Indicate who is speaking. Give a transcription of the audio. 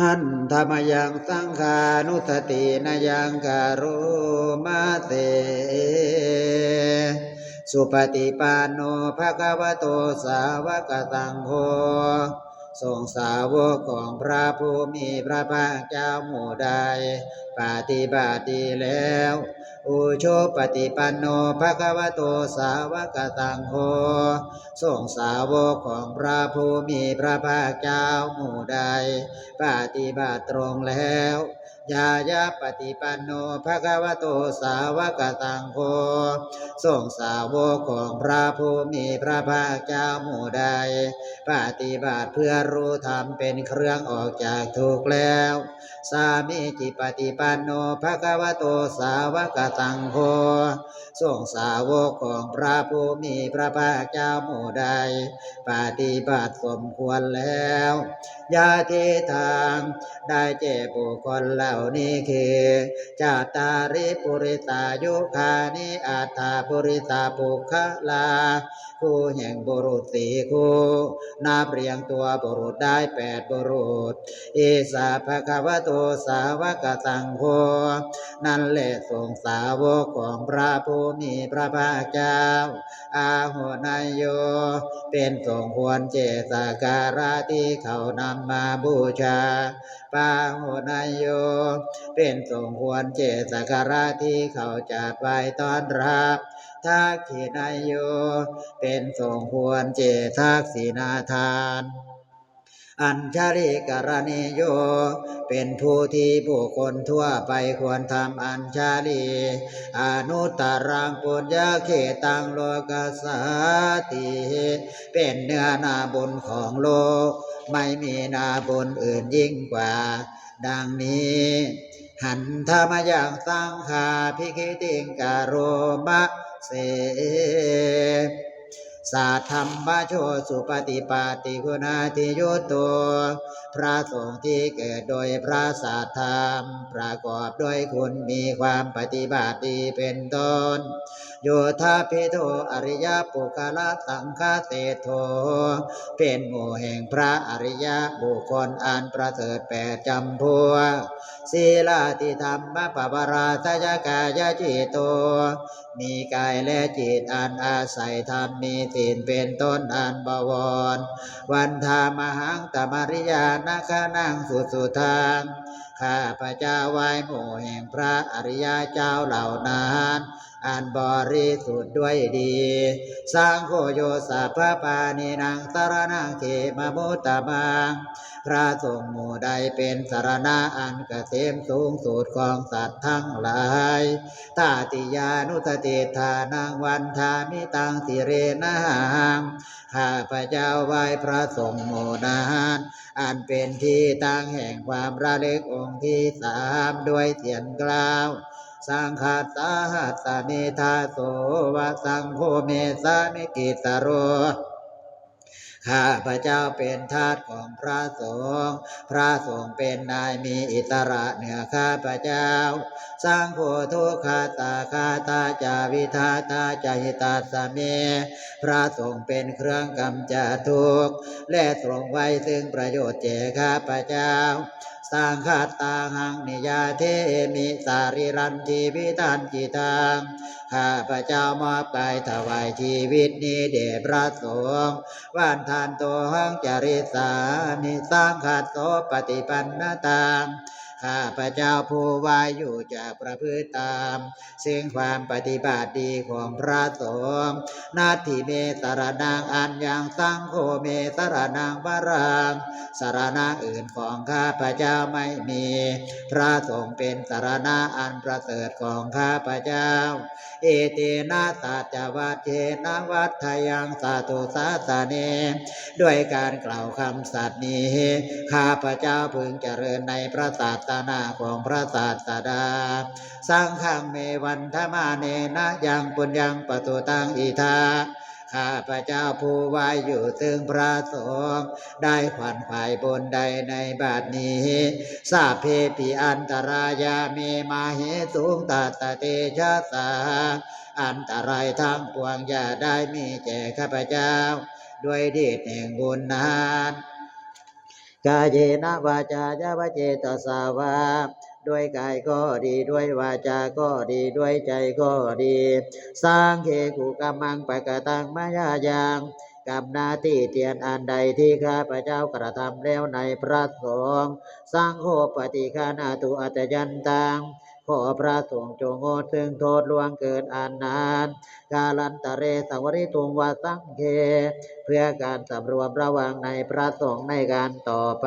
Speaker 1: หันธรรมยังสังขานุสตินายังการุมาเตสุปฏิปันโนภะคะวะโตสาวกสังโฆ ทรงสาวกของพระผู้มีพระภาคเจ้าหมู่ใดปฏิบัติดีแล้ว อุโชปฏิปันโนภะคะวะโตสาวกสังโฆทรงสาวกของพระผู้มีพระภาคเจ้าหมู่ใด ปฏิบัติตรงแล้วยายาปฏิปันโนภะคะวะโตสาวกสังโฆทรงสาวกของพระผู้มีพระภาคเจ้าหมู่ใด ปฏิบัติเพื่อรู้ธรรมเป็นเครื่องออกจากทุกข์แล้ว สามีจิปฏิปันโนภะคะวะโตสาวกสังโฆทรงสาวกของพระผู้มีพระภาคเจ้าหมู่ใด ปฏิบัติสมควรแล้วยาทิทางได้เจบุคคลเหล่านี้คือจาตาริปุริตายุคานิอัตถาปุริตาปุคลาคู่แห่งบุรุษสีคู่นับเรียงตัวบุรุษได้แปดบุรุษอิสาภะควโตสาวกสังโฆนั่นแหละทรงสาวกของพระผู้มีพระภาคเจ้า อาหุนายโย เป็นสงควรเจตสการะที่เขานำมาบูชาปาหุนายโย เป็นสงควรเจตสการะที่เขาจัดไว้ต้อนรับทักขินายโย เป็นสงควรเจทักษินาทาน อัญชริกรณิโย เป็นผู้ที่ผู้คนทั่วไปควรทำอัญชาลีอนุตตรังปุญญาเขตังโลกสาติเป็นเนื้อนาบุญของโลก ไม่มีนาบุญอื่นยิ่งกว่า ดังนี้หันธรรมยังสังขาพิคิติงกโรมะเส สาธรรมโชสุปฏิปาติคุณาติยุตโตพระสงฆ์ที่เกิดโดยพระสัทธรรม ประกอบด้วยคุณมีความปฏิบัติดีเป็นต้นโยธาพิโทอริยปุคละสังฆเศโท เป็นหมู่แห่งพระอริยบุคคลอันประเสริฐแปดจำพวกศีลาติธรรมปปราสยกายจิตโต มีกายและจิตอันอาศัยธรรมมีศีลเป็นต้นอันบวร วันธามหังตมริยานาคานังสุดสุทางข้าพระเจ้าไหว้หมู่แห่งพระอริยเจ้าเหล่านั้นอันบริสุทธิ์ด้วยดี สร้างโคโยสัพพปานีนางสารนังเขมมุตตะมังพระสงฆ์หมู่ใดเป็นสารณะอันเกษมสูงสุดของสัตว์ทั้งหลายตาติยานุสติทานังวันทามิตังสิเรนังข้าพระเจ้าไหว้พระสงฆ์หมู่นั้นอันเป็นที่ตั้งแห่งความระลึกองค์ที่สามด้วยเสียงกล่าวสังฆาสาหัสเมธาโสวะสังโฆเมสามิกิตโร ข้าพระเจ้าเป็นทาสของพระสงฆ์ พระสงฆ์เป็นนายมีอิสระเหนือข้าพระเจ้า สร้างโพทุกขาตาคาตาจาวิทาตาจาหิตาสเม พระสงฆ์เป็นเครื่องกำจัดทุกข์และทรงไว้ซึ่งประโยชน์แก่ข้าพระเจ้า สร้างคาตาหังนิยาเทมิสาริรันทีวิทันจิตังข้าพระเจ้ามอบกายถวายชีวิตนี้เด่พระสงฆ์วันทานตัวหังจริสามิสร้างขาดโสปฏิปันนตัง ข้าพระเจ้าผู้วายอยู่จากประพฤติตาม ซึ่งความปฏิบัติดีของพระสงฆ์นาทิเมสารนังอันยังสังโฆเมสารนังวรังสารณะอื่นของข้าพระเจ้าไม่มี พระสงฆ์เป็นสารณะอันประเสริฐของข้าพระเจ้า เอเตนะสัจวัตเจนะวัฏทยังสาธุสาสเน ด้วยการกล่าวคำสัตย์นี้ข้าพระเจ้าพึงเจริญในพระศาสนาของพระศาสดาสร้างขังเมวันธมาเนนะยังปุญญังปตุตังอิทาข้าพระเจ้าผู้ไว้อยู่ซึ่งพระสงฆ์ได้ขวัญขวายบนใดในบาทนี้สาบเพปิอันตรายาเมมาเหตุงตัตเตชะสาอันตรายทั้งปวงอย่าได้มีแก่ข้าพเจ้า ด้วยเดชแห่งบุญนั้น กายเยนะวาจายาวเจตสาวาด้วยกายก็ดีด้วยวาจาก็ดีด้วยใจก็ดี สร้างเคกุกรรมังปะกะตังมายายังกรรมนาที่เตียนอันใดที่ข้าพเจ้ากระทำแล้วในพระสงฆ์สร้างโคปฏิคานาตุอัตยันตัง ขอพระสงฆ์จงงดซึ่งโทษล่วงเกินอันนานกาลันตะเรสวริตุงวาสังเคเพื่อการสำรวมระวังในพระสงฆ์ในการต่อไป